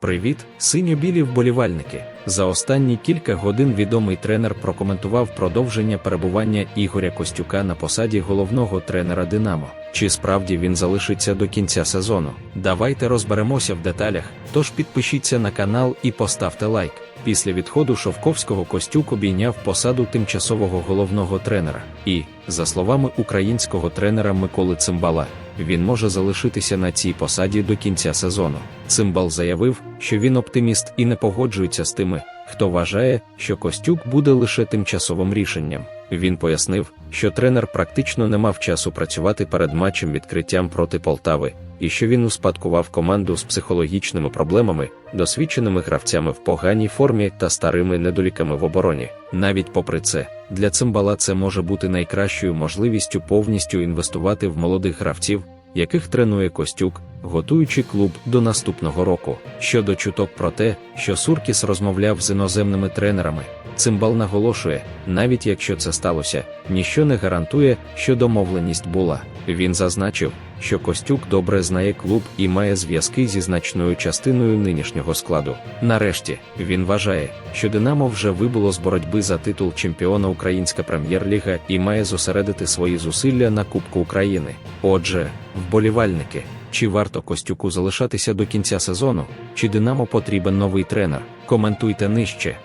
Привіт, синьо-білі вболівальники. За останні кілька годин відомий тренер прокоментував продовження перебування Ігоря Костюка на посаді головного тренера Динамо. Чи справді він залишиться до кінця сезону? Давайте розберемося в деталях. Тож підпишіться на канал і поставте лайк. Після відходу Шовковського Костюк обійняв посаду тимчасового головного тренера. І, за словами українського тренера Миколи Цимбала, він може залишитися на цій посаді до кінця сезону. Цимбал заявив, що він оптиміст і не погоджується з тими, хто вважає, що Костюк буде лише тимчасовим рішенням. Він пояснив, що тренер практично не мав часу працювати перед матчем відкриттям проти Полтави, і що він успадкував команду з психологічними проблемами, досвідченими гравцями в поганій формі та старими недоліками в обороні. Навіть попри це, для цимбала це може бути найкращою можливістю повністю інвестувати в молодих гравців, яких тренує Костюк, готуючи клуб до наступного року. Щодо чуток про те, що Суркіс розмовляв з іноземними тренерами, Цимбал наголошує, навіть якщо це сталося, ніщо не гарантує, що домовленість була. Він зазначив, що Костюк добре знає клуб і має зв'язки зі значною частиною нинішнього складу. Нарешті він вважає, що Динамо вже вибуло з боротьби за титул чемпіона Українська прем'єр-ліга і має зосередити свої зусилля на Кубку України. Отже, вболівальники. Чи варто Костюку залишатися до кінця сезону, чи Динамо потрібен новий тренер? Коментуйте нижче.